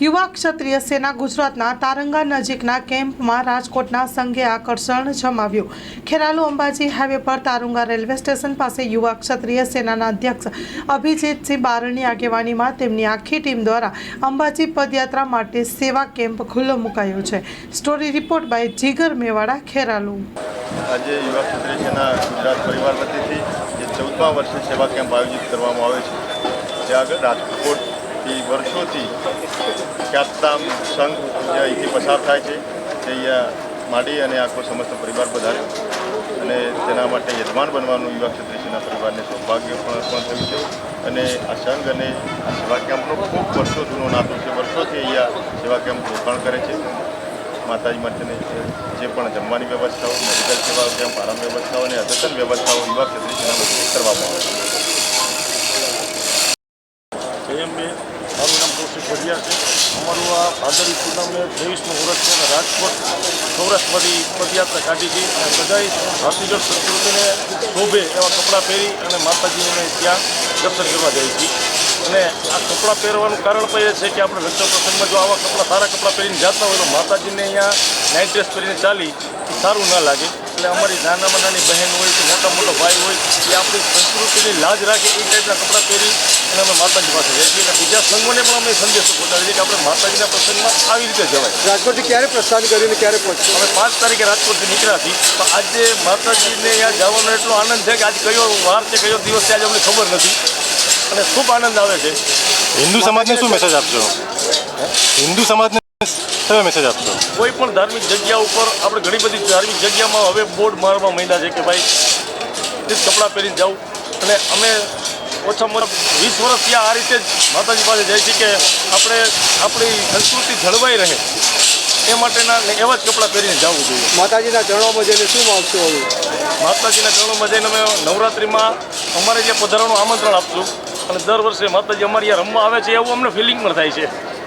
યુવા ક્ષત્રિય સેના ગુજરાતના તારંગા નજીકના કેમ્પમાં રાજકોટના સંઘે આકર્ષણ જમાવ્યું. ખેરાલુ અંબાજી હાઈવે પર તારંગા રેલવે સ્ટેશન પાસે યુવા ક્ષત્રિય સેનાના અધ્યક્ષ અભિજીતસિંહ બારણની આગેવાનીમાં તેમની આખી ટીમ દ્વારા અંબાજી પદયાત્રા માટે સેવા કેમ્પ ખુલ્લો મુકાયો છે. Story report by Jigar Mewada, Kheralu. આજે યુવા ક્ષત્રિય સેના ગુજરાત પરિવાર વતીથી જે ચૌદમા વર્ષે સેવા કેમ્પ આયોજિત કરવામાં આવે છે. જે આગળ રાજકોટથી વર્ષોથી ખ્યાતનામ સંઘ જે અહીંથી પસાર થાય છે. તે અહીંયા માંડી અને આખો સમસ્ત પરિવાર વધારે અને તેના માટે યજમાન બનવાનું યુવા ક્ષત્રિય પરિવારને સૌભાગ્ય પણ પણ થયું છે. અને આ સંઘ અને આ સેવા કેમ્પનો ખૂબ વર્ષો જૂનો નાતો છે. વર્ષોથી અહીંયા સેવા કેમ્પ રોકાણ કરે છે. માતાજી માટેની જે પણ જમવાની વ્યવસ્થાઓ, મેડિકલ સેવાઓ કેમ્પ, આરામ વ્યવસ્થાઓ અને અદ્યતન વ્યવસ્થાઓ યુવા ક્ષત્રિય કરવામાં આવે છે. મારું નામ છે. અમારું આ ભાદરવી પૂનમને ત્રેવીસમું વર્ષ છે રાજકોટ સૌરાષ્ટ્રમાંથી પદયાત્રા કાઢી છે અને બધાએ ભાતીગઢ સંસ્કૃતિને શોભે એવા કપડાં પહેરી અને માતાજીને ત્યાં દર્શન કરવા જાય છે. અને આ કપડાં પહેરવાનું કારણ પણ એ છે કે આપણે રક્ષા પ્રસંગમાં જો આવા કપડાં, સારા કપડાં પહેરીને જતા હોય તો માતાજીને અહીંયા નાઇટ ડ્રેસ પહેરીને ચાલી સારું ના લાગે. એટલે અમારી નાના નાની બહેન હોય કે મોટા મોટો ભાઈ હોય એ આપણી સંસ્કૃતિની લાજ રાખે એ ટાઈપના કપડાં પહેરી અને અમે માતાજી પાસે જઈએ છીએ. અને બીજા સંઘોને પણ અમે સંદેશો પહોંચાડીએ છીએ કે આપણે માતાજીના પ્રસંગમાં આવી રીતે જવાય. રાજકોટથી ક્યારે પ્રસ્થાન કરીને ક્યારે પહોંચ્યું અમે પાંચ તારીખે રાજકોટથી નીકળ્યા છીએ. તો આજે માતાજીને ત્યાં જવાનો એટલો આનંદ છે કે આજ કયો વાર છે કયો દિવસ છે આજે અમને ખબર નથી. અને ખૂબ આનંદ આવે છે. હિન્દુ સમાજને શું મેસેજ આપશો? હિન્દુ સમાજને કયો મેસેજ આપશો. કોઈ પણ ધાર્મિક જગ્યા ઉપર આપણે ઘણી બધી ધાર્મિક જગ્યામાં હવે બોર્ડ મારવા માંડ્યા છે કે ભાઈ તે કપડાં પહેરીને જાઉં અને અમે ઓછામાં ઓછા વીસ વર્ષ ત્યાં આ રીતે જ માતાજી પાસે જાય છે કે આપણે આપણી સંસ્કૃતિ જળવાઈ રહે. એ માટેના એવા જ કપડાં પહેરીને જવું જોઈએ. માતાજીના ચરણોમાં જઈને શું માગશો હવે? માતાજીના ચરણોમાં જઈને અમે નવરાત્રિમાં અમારે જે પધારવાનું આમંત્રણ આપશું. અને દર વર્ષે માતાજી અમારી રમવા આવે છે એવું અમને ફિલિંગ પણ થાય છે.